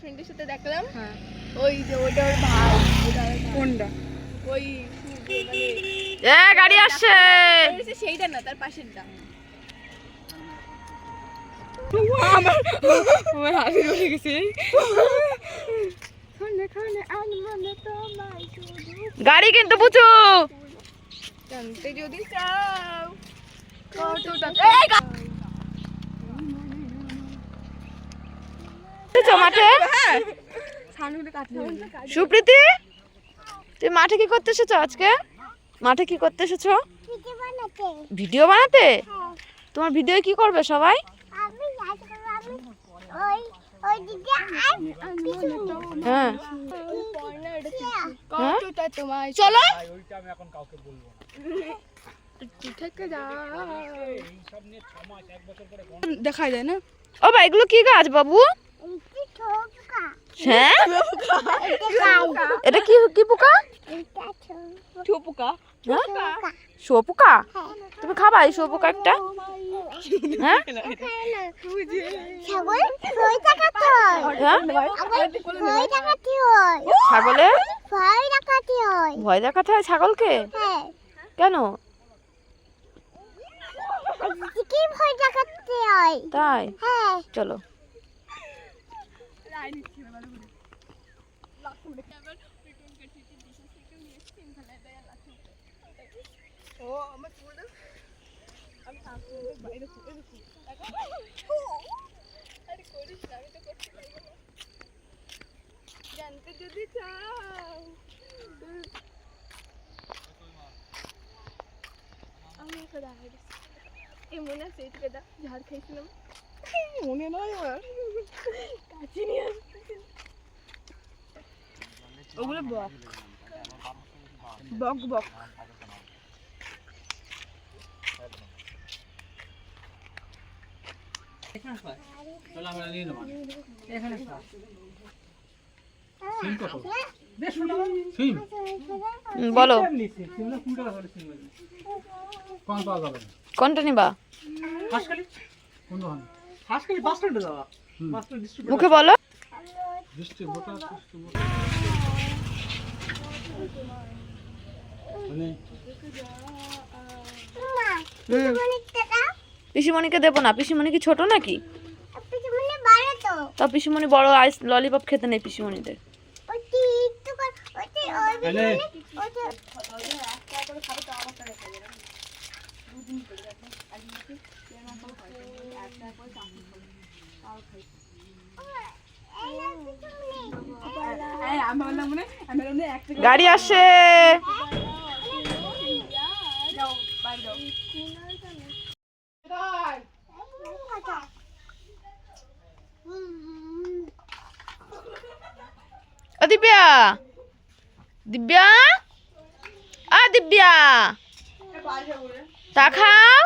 ফ্রেন্ডের সাথে দেখলাম। হ্যাঁ। ওই যে ওটা ওর ভাই। কোনটা? ওই মানে এ গাড়ি আসছে! সেইটা না তার পাশেরটা। আমার আমার হাসি উঠে গেছে গাড়ি কিন্তু বুঝু জানতে যদি চাও মাঠে সুপ্রীতি তুই মাঠে কি করতে এসেছ আজকে? মাঠে কি করতে এসেছ? ভিডিও বানাতে। তোমার ভিডিও কি করবে সবাই? আমি কাজ করব আমি ওই ওই দিকে আর পিছনে হ্যাঁ। হ্যাঁ? তোমায়? চলো। দেখা যায় না। ও বা এগুলো কি গাছ বাবু? হ্যাঁ? এটা কি কি পোকা? ছোপকা। হ্যাঁ? শুয়োপোকা তুমি খাবা এই শুয়োপোকা একটা? হ্যাঁ? ছাগল? ছয়টা কাটতে হয়? হ্যাঁ? আবার ছয়টা কাটতে হয় ছাগলে ছয়টা কাটতে হয় ভয় দেখাতে হয় ছাগলকে হ্যাঁ কেন কি ভয়টা কাটতে হয় তাই হ্যাঁ চলো ও আমার চুলটা। আমি থাকব বাইরে ফুটে আরে করিস না আমি তো করতে পারব না। জানতে যদি চাও। আমি একটা দাঁড়িয়ে এ আছে দা ঝাড় খাইছিলাম। মনে নয় আমার। কাছে নিয়ে ওগুলো বক। বক বক। বলো। কোন পাওয়া যাবে কোনটা নিবা? হাসখালি? কোন দোকান হাসখালি বাস স্ট্যান্ডে যাওয়া মুখে বলো। ডিস্ট্রিবিউটার মানে? পিসিমণিকে দেবো না। পিসিমণি কি ছোট নাকি? তো। তা পিসিমণি বড় আইস ললিপপ খেতে নেই পিসিমণিদের। কর গাড়ি আসে। দিব্যা। দিব্যা? আ দিব্যা। তা খাও।